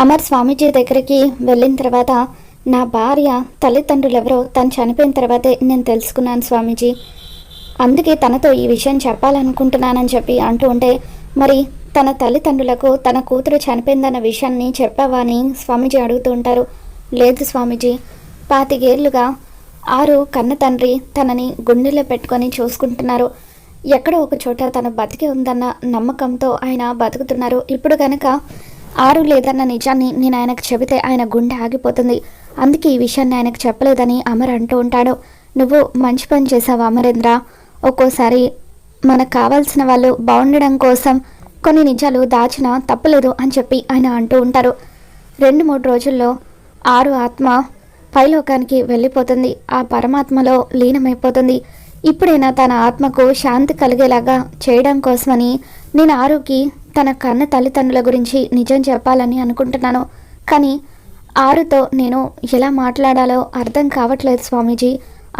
అమర్ స్వామీజీ దగ్గరికి వెళ్ళిన తర్వాత నా భార్య తల్లిదండ్రులు ఎవరో తను చనిపోయిన తర్వాతే నేను తెలుసుకున్నాను స్వామీజీ. అందుకే తనతో ఈ విషయం చెప్పాలనుకుంటున్నానని చెప్పి అంటూ ఉంటే మరి తన తల్లిదండ్రులకు తన కూతురు చనిపోయిందన్న విషయాన్ని చెప్పావా అని స్వామీజీ అడుగుతూ ఉంటారు. లేదు స్వామీజీ. పాతికేళ్ళుగా ఆరు కన్న తండ్రి తనని గుండెలో పెట్టుకొని చూసుకుంటున్నారు. ఎక్కడో ఒక చోట తను బతికి ఉందన్న నమ్మకంతో ఆయన బతుకుతున్నారు. ఇప్పుడు కనుక ఆరు లేదన్న నిజాన్ని నేను ఆయనకు చెబితే ఆయన గుండె ఆగిపోతుంది. అందుకే ఈ విషయాన్ని ఆయనకు చెప్పలేదని అమర్ అంటూ ఉంటాడు. నువ్వు మంచి పని చేసావు అమరేంద్ర? ఒక్కోసారి మనకు కావాల్సిన వాళ్ళు బాగుండడం కోసం కొన్ని నిజాలు దాచినా తప్పలేదు అని చెప్పి ఆయన అంటూ ఉంటారు. రెండు మూడు రోజుల్లో ఆరు ఆత్మ పైలోకానికి వెళ్ళిపోతుంది. ఆ పరమాత్మలో లీనమైపోతుంది. ఇప్పుడైనా తన ఆత్మకు శాంతి కలిగేలాగా చేయడం కోసమని నేను ఆరుకి తన కన్న తల్లిదండ్రుల గురించి నిజం చెప్పాలని అనుకుంటున్నాను. కానీ ఆరుతో నేను ఎలా మాట్లాడాలో అర్థం కావట్లేదు స్వామీజీ.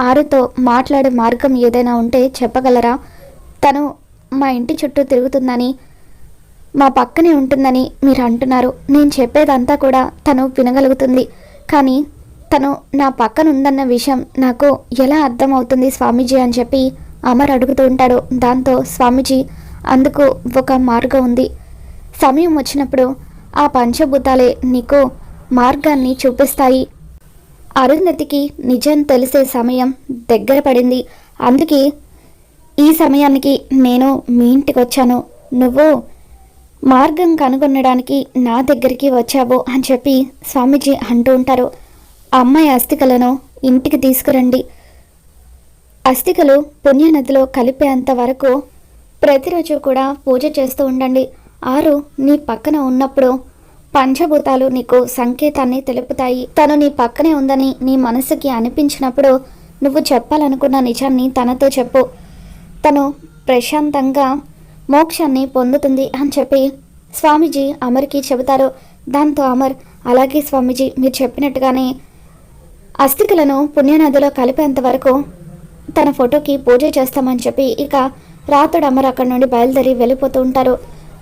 ఆరుతో మాట్లాడే మార్గం ఏదైనా ఉంటే చెప్పగలరా? తను మా ఇంటి చుట్టూ తిరుగుతుందని మా పక్కనే ఉంటుందని మీరు అంటున్నారు. నేను చెప్పేదంతా కూడా తను వినగలుగుతుంది. కానీ తను నా పక్కన ఉందన్న విషయం నాకు ఎలా అర్థమవుతుంది స్వామీజీ అని చెప్పి అమర్ అడుగుతూ ఉంటాడు. దాంతో స్వామీజీ అందుకు ఒక మార్గం ఉంది. సమయం వచ్చినప్పుడు ఆ పంచభూతాలే నీకు మార్గాన్ని చూపిస్తాయి. అరుంధతికి నిజం తెలిసే సమయం దగ్గర పడింది. అందుకే ఈ సమయానికి నేను మీ ఇంటికి వచ్చాను. నువ్వు మార్గం కనుగొనడానికి నా దగ్గరికి వచ్చావు అని చెప్పి స్వామీజీ అంటూ ఉంటారు. అమ్మాయి అస్థికలను ఇంటికి తీసుకురండి. అస్థికలు పుణ్యనదిలో కలిపేంత వరకు ప్రతిరోజు కూడా పూజ చేస్తూ ఉండండి. ఆరు నీ పక్కన ఉన్నప్పుడు పంచభూతాలు నీకు సంకేతాన్ని తెలుపుతాయి. తను నీ పక్కనే ఉందని నీ మనసుకి అనిపించినప్పుడు నువ్వు చెప్పాలనుకున్న నిజాన్ని తనతో చెప్పు. తను ప్రశాంతంగా మోక్షాన్ని పొందుతుంది అని చెప్పి స్వామీజీ అమర్కి చెబుతారు. దాంతో అమర్ అలాగే స్వామీజీ మీరు చెప్పినట్టుగానే అస్థికలను పుణ్యనదిలో కలిపేంత వరకు తన ఫోటోకి పూజ చేస్తామని చెప్పి ఇక రాతుడు అమర్ అక్కడి నుండి బయలుదేరి వెళ్ళిపోతూ ఉంటారు.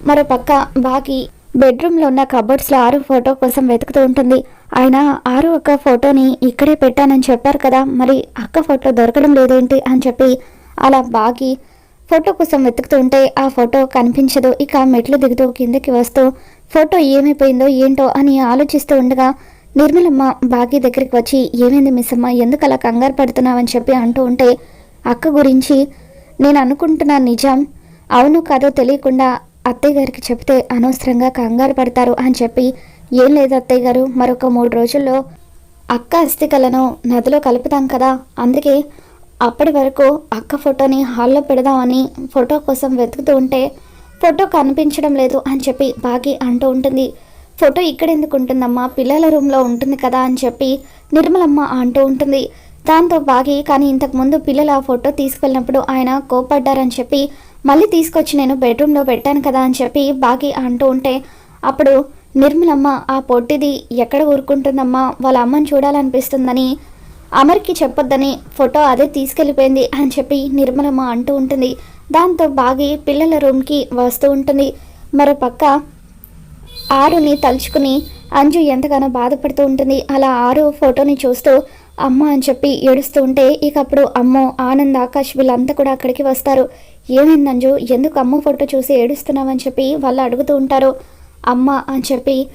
మరో పక్క బాకి బెడ్రూమ్లో ఉన్న కబోర్డ్స్లో ఆరు ఫోటో కోసం వెతుకుతూ ఉంటుంది. ఆయన ఆరు అక్క ఫోటోని ఇక్కడే పెట్టానని చెప్పారు కదా మరి అక్క ఫోటో దొరకడం లేదేంటి అని చెప్పి అలా బాగి ఫోటో కోసం వెతుకుతూ ఉంటే ఆ ఫోటో కనిపించదు. ఇక మెట్లు దిగుతూ కిందకి వస్తూ ఫోటో ఏమైపోయిందో ఏంటో అని ఆలోచిస్తూ ఉండగా నిర్మలమ్మ బాగి దగ్గరికి వచ్చి ఏమైంది మిస్ అమ్మ ఎందుకు అలా కంగారు పడుతున్నావని చెప్పి అంటూ ఉంటే అక్క గురించి నేను అనుకుంటున్న నిజం. అవును కాదో తెలియకుండా అత్తయ్య గారికి చెప్తే అనవసరంగా కంగారు పడతారు అని చెప్పి ఏం లేదు అత్తయ్య గారు మరొక మూడు రోజుల్లో అక్క అస్థికలను నదిలో కలుపుతాం కదా. అందుకే అప్పటి వరకు అక్క ఫోటోని హాల్లో పెడదామని ఫోటో కోసం వెతుకుతూ ఉంటే ఫోటో కనిపించడం లేదు అని చెప్పి బాగి అంటూ ఉంటుంది. ఫోటో ఇక్కడ ఎందుకు ఉంటుందమ్మా? పిల్లల రూమ్లో ఉంటుంది కదా అని చెప్పి నిర్మలమ్మ అంటూ ఉంటుంది. దాంతో బాగి కానీ ఇంతకుముందు పిల్లలు ఆ ఫోటో తీసుకెళ్ళినప్పుడు ఆయన కోపడ్డారని చెప్పి మళ్ళీ తీసుకొచ్చి నేను బెడ్రూమ్లో పెట్టాను కదా అని చెప్పి బాగి అంటూ ఉంటే అప్పుడు నిర్మలమ్మ ఆ పొట్టిది ఎక్కడ ఊరుకుంటుందమ్మా? వాళ్ళ అమ్మని చూడాలనిపిస్తుందని అమర్కి చెప్పొద్దని ఫోటో అదే తీసుకెళ్ళిపోయింది అని చెప్పి నిర్మలమ్మ అంటూ ఉంటుంది. దాంతో బాగి పిల్లల రూమ్కి వస్తూ ఉంటుంది. మరో పక్క ఆరుని తలుచుకుని అంజు ఎంతగానో బాధపడుతూ ఉంటుంది. అలా ఆరు ఫోటోని చూస్తూ అమ్మ అని చెప్పి ఏడుస్తూ ఉంటే ఇక అప్పుడు అమ్మో ఆనంద్ ఆకాష్ వీళ్ళంతా కూడా అక్కడికి వస్తారు. ఏమైంది అంజు ఎందుకు అమ్మ ఫోటో చూసి ఏడుస్తున్నావని చెప్పి వాళ్ళు అడుగుతూ ఉంటారు. అమ్మ అని చెప్పి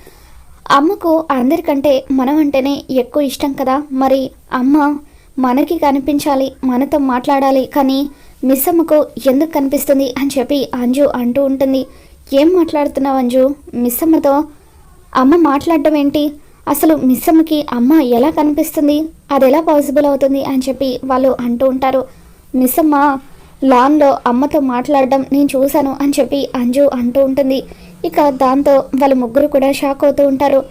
అమ్మకు అందరికంటే మనం అంటేనే ఎక్కువ ఇష్టం కదా. మరి అమ్మ మనకి కనిపించాలి మనతో మాట్లాడాలి కానీ మిస్ అమ్మకు ఎందుకు కనిపిస్తుంది? అని చెప్పి అంజు అంటూ ఉంటుంది. ఏం మాట్లాడుతున్నావు అంజు? మిస్ అమ్మతో అమ్మ మాట్లాడడం ఏంటి? అసలు మిస్సమ్మకి అమ్మ ఎలా కనిపిస్తుంది? అది ఎలా పాసిబుల్ అవుతుంది అని చెప్పి వాళ్ళు అంటూ ఉంటారు. మిస్సమ్మ లాన్లో అమ్మతో మాట్లాడడం నేను చూశాను అని చెప్పి అంజు అంటూ ఉంటుంది. ఇక దాంతో వాళ్ళ ముగ్గురు కూడా షాక్ అవుతూ ఉంటారు.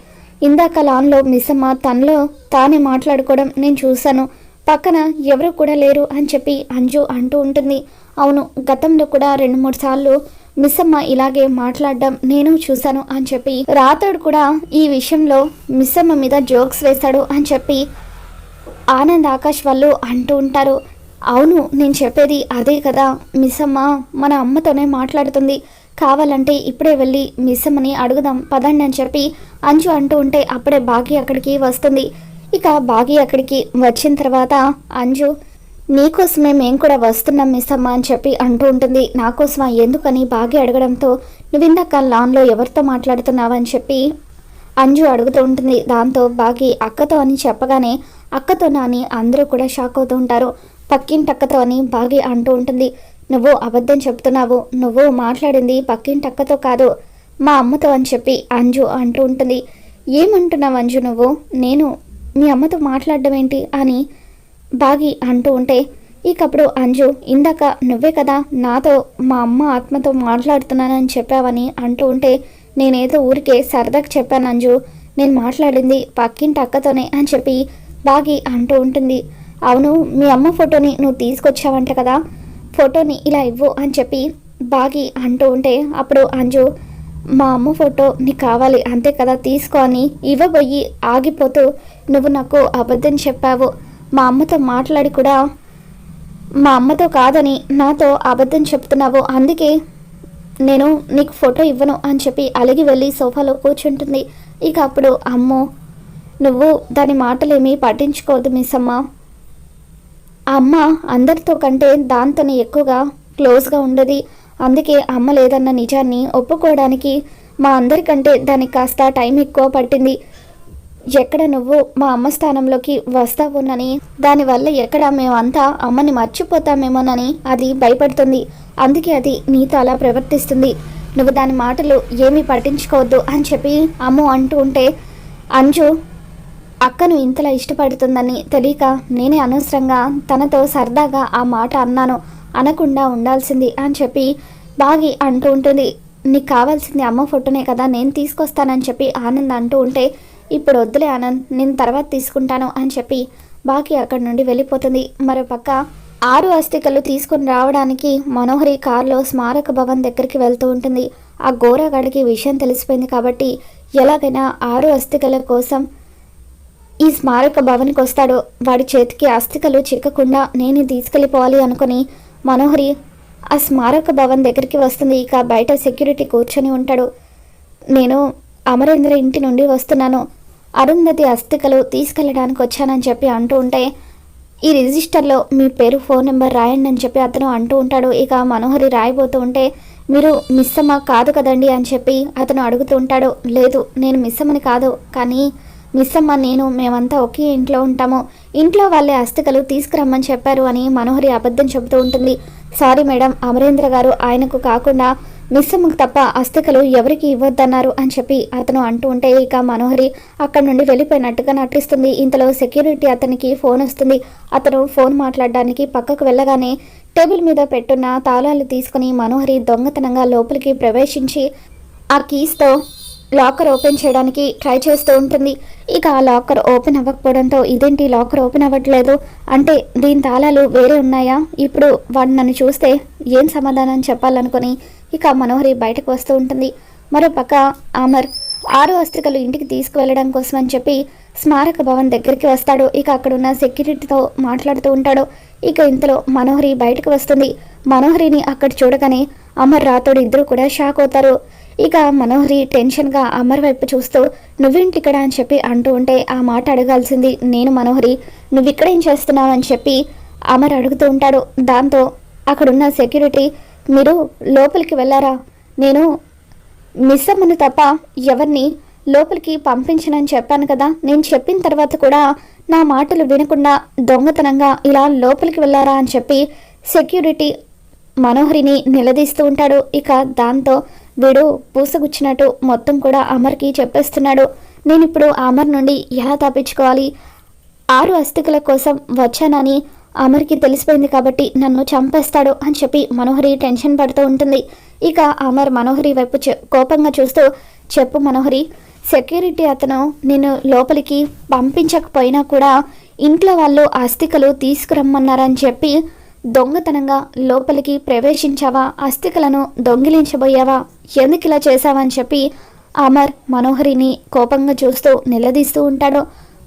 ఇందాక లాన్లో మిస్సమ్మ తనలో తానే మాట్లాడుకోవడం నేను చూశాను. పక్కన ఎవరు కూడా లేరు అని చెప్పి అంజు అంటూ ఉంటుంది. అవును గతంలో కూడా రెండు మూడు సార్లు మిస్ అమ్మ ఇలాగే మాట్లాడడం నేను చూశాను అని చెప్పి రాతోడు కూడా ఈ విషయంలో మిస్ అమ్మ మీద జోక్స్ వేశాడు అని చెప్పి ఆనంద్ ఆకాష్ వాళ్ళు అంటూ ఉంటారు. అవును నేను చెప్పేది అదే కదా. మిస్ అమ్మ మన అమ్మతోనే మాట్లాడుతుంది. కావాలంటే ఇప్పుడే వెళ్ళి మిస్ అమ్మని అడుగుదాం పదండి అని చెప్పి అంజు అంటూ ఉంటే అప్పుడే బాగి అక్కడికి వస్తుంది. ఇక బాగి అక్కడికి వచ్చిన తర్వాత అంజు నీకోసమే మేము కూడా వస్తున్నాం మిస్ అమ్మ అని చెప్పి అంటూ ఉంటుంది. నాకోసమా ఎందుకని బాగా అడగడంతో నువ్వు ఇందాక లాన్లో ఎవరితో మాట్లాడుతున్నావని చెప్పి అంజు అడుగుతూ ఉంటుంది. దాంతో బాగి అక్కతో అని చెప్పగానే అక్కతో అని అందరూ కూడా షాక్ అవుతూ ఉంటారు. పక్కింటి అక్కతో అని బాగి అంటూ ఉంటుంది. నువ్వు అబద్ధం చెప్తున్నావు. నువ్వు మాట్లాడింది పక్కింటి అక్కతో కాదు మా అమ్మతో అని చెప్పి అంజు అంటూ ఉంటుంది. ఏమంటున్నావు అంజు నువ్వు? నేను మీ అమ్మతో మాట్లాడడం ఏంటి అని బాగి అంటూ ఉంటే ఇకప్పుడు అంజు ఇందాక నువ్వే కదా నాతో మా అమ్మ ఆత్మతో మాట్లాడుతున్నానని చెప్పావని అంటూ ఉంటే నేనేదో ఊరికే సరదాగా చెప్పాను అంజు. నేను మాట్లాడింది పక్కింటి అక్కతోనే అని చెప్పి బాగి అంటూ ఉంటుంది. అవును మీ అమ్మ ఫోటోని నువ్వు తీసుకొచ్చావంట కదా ఫోటోని ఇలా ఇవ్వు అని చెప్పి బాగి అంటూ ఉంటే అప్పుడు అంజు మా అమ్మ ఫోటో నీకు కావాలి అంతే కదా తీసుకో అని ఇవ్వబోయి ఆగిపోతూ నువ్వు నాకు అబద్ధం చెప్పావు మా అమ్మతో మాట్లాడి కూడా మా అమ్మతో కాదని నాతో అబద్ధం చెప్తున్నావు. అందుకే నేను నీకు ఫోటో ఇవ్వను అని చెప్పి అలిగి వెళ్ళి సోఫాలో కూర్చుంటుంది. ఇక అప్పుడు అమ్మో నువ్వు దాని మాటలేమీ పట్టించుకోవద్దు మిస్ అమ్మ ఆ అమ్మ అందరితో కంటే దాంతోనే ఎక్కువగా క్లోజ్గా ఉండదు. అందుకే అమ్మ లేదన్న నిజాన్ని ఒప్పుకోవడానికి మా అందరికంటే దానికి కాస్త టైం ఎక్కువ పట్టింది. ఎక్కడ నువ్వు మా అమ్మ స్థానంలోకి వస్తావునని? దానివల్ల ఎక్కడ మేమంతా అమ్మని మర్చిపోతామేమోనని అది భయపడుతుంది. అందుకే అది నీతో అలా ప్రవర్తిస్తుంది. నువ్వు దాని మాటలు ఏమీ పట్టించుకోవద్దు అని చెప్పి అమ్మ అంటూ ఉంటే అంజు అక్కను ఇంతలా ఇష్టపడుతుందని తెలియక నేనే అనవసరంగా తనతో సరదాగా ఆ మాట అన్నాను. అనకుండా ఉండాల్సింది అని చెప్పి బాగి అంటూ ఉంటుంది. నీకు కావాల్సింది అమ్మ ఫోటోనే కదా నేను తీసుకొస్తానని చెప్పి ఆనంద్ అంటూ ఉంటే ఇప్పుడు వద్దులే ఆనంద్ నేను తర్వాత తీసుకుంటాను అని చెప్పి బాకీ అక్కడి నుండి వెళ్ళిపోతుంది. మరోపక్క ఆరు అస్థికలు తీసుకుని రావడానికి మనోహరి కారులో స్మారక భవన్ దగ్గరికి వెళ్తూ ఉంటుంది. ఆ గోరగాడికి విషయం తెలిసిపోయింది కాబట్టి ఎలాగైనా ఆరు అస్థికల కోసం ఈ స్మారక భవన్కి వస్తాడో. వాడి చేతికి అస్థికలు చిక్కకుండా నేను తీసుకెళ్ళిపోవాలి అనుకుని మనోహరి ఆ స్మారక భవన్ దగ్గరికి వస్తుంది. ఇక బయట సెక్యూరిటీ కూర్చొని ఉంటాడు. నేను అమరేంద్ర ఇంటి నుండి వస్తున్నాను. అరుంధతి అస్థికలు తీసుకెళ్ళడానికి వచ్చానని చెప్పి అంటూ ఉంటే ఈ రిజిస్టర్లో మీ పేరు ఫోన్ నెంబర్ రాయండి అని చెప్పి అతను అంటూ ఉంటాడు. ఇక మనోహరి రాయబోతూ ఉంటే మీరు మిస్సమ్మ కాదు కదండి అని చెప్పి అతను అడుగుతూ ఉంటాడు. లేదు నేను మిస్సమ్మని కాదు కానీ మిస్సమ్మ నేను మేమంతా ఒకే ఇంట్లో ఉంటాము. ఇంట్లో వాళ్ళే అస్థికలు తీసుకురమ్మని చెప్పారు అని మనోహరి అబద్ధం చెబుతూ ఉంటుంది. సారీ మేడం అమరేంద్ర గారు ఆయనకు కాకుండా మిస్సమ్మకు తప్ప అస్తికలు ఎవరికి ఇవ్వద్దన్నారు అని చెప్పి అతను అంటూ ఉంటే ఇక మనోహరి అక్కడ నుండి వెళ్ళిపోయినట్టుగా నటిస్తుంది. ఇంతలో సెక్యూరిటీ అతనికి ఫోన్ వస్తుంది. అతను ఫోన్ మాట్లాడడానికి పక్కకు వెళ్ళగానే టేబుల్ మీద పెట్టున్న తాళాలు తీసుకుని మనోహరి దొంగతనంగా లోపలికి ప్రవేశించి ఆ కీస్తో లాకర్ ఓపెన్ చేయడానికి ట్రై చేస్తూ ఉంటుంది. ఇక ఆ లాకర్ ఓపెన్ అవ్వకపోవడంతో ఇదేంటి లాకర్ ఓపెన్ అవ్వట్లేదు? అంటే దీని తాళాలు వేరే ఉన్నాయా? ఇప్పుడు వాడు నన్ను చూస్తే ఏం సమాధానం చెప్పాలనుకుని ఇక మనోహరి బయటకు వస్తూ ఉంటుంది. మరోపక్క అమర్ ఆరు అస్త్రికలు ఇంటికి తీసుకువెళ్ళడం కోసం అని చెప్పి స్మారక భవన్ దగ్గరికి వస్తాడు. ఇక అక్కడ ఉన్న సెక్యూరిటీతో మాట్లాడుతూ ఉంటాడు. ఇక ఇంతలో మనోహరి బయటకు వస్తుంది. మనోహరిని అక్కడ చూడగానే అమర్ రాతోడు ఇద్దరు కూడా షాక్ అవుతారు. ఇక మనోహరి టెన్షన్గా అమర్ వైపు చూస్తూ నువ్వేంటి ఇక్కడ అని చెప్పి అంటూ ఉంటే ఆ మాట అడగాల్సింది నేను మనోహరి నువ్వు ఇక్కడ ఏం చేస్తున్నావు? అని చెప్పి అమర్ అడుగుతూ ఉంటాడు. దాంతో అక్కడున్న సెక్యూరిటీ మీరు లోపలికి వెళ్ళారా? నేను మిస్ అమ్మను తప్ప ఎవరిని లోపలికి పంపించనని చెప్పాను కదా. నేను చెప్పిన తర్వాత కూడా నా మాటలు వినకుండా దొంగతనంగా ఇలా లోపలికి వెళ్ళారా అని చెప్పి సెక్యూరిటీ మనోహరిని నిలదీస్తూ ఉంటాడు. ఇక దాంతో వీడు పూసగుచ్చినట్టు మొత్తం కూడా అమర్కి చెప్పేస్తున్నాడు. నేను ఇప్పుడు అమర్ నుండి ఎలా తప్పించుకోవాలి? ఆరు అస్థికల కోసం వచ్చానని అమర్కి తెలిసిపోయింది కాబట్టి నన్ను చంపేస్తాడు అని చెప్పి మనోహరి టెన్షన్ పడుతూ ఉంటుంది. ఇక అమర్ మనోహరి వైపు కోపంగా చూస్తూ చెప్పు మనోహరి సెక్యూరిటీ అతను నేను లోపలికి పంపించకపోయినా కూడా ఇంట్లో వాళ్ళు అస్థికలు తీసుకురమ్మన్నారని చెప్పి దొంగతనంగా లోపలికి ప్రవేశించావా? అస్థికలను దొంగిలించబోయావా? ఎందుకు ఇలా చేశావని చెప్పి అమర్ మనోహరిని కోపంగా చూస్తూ నిలదీస్తూ ఉంటాడు.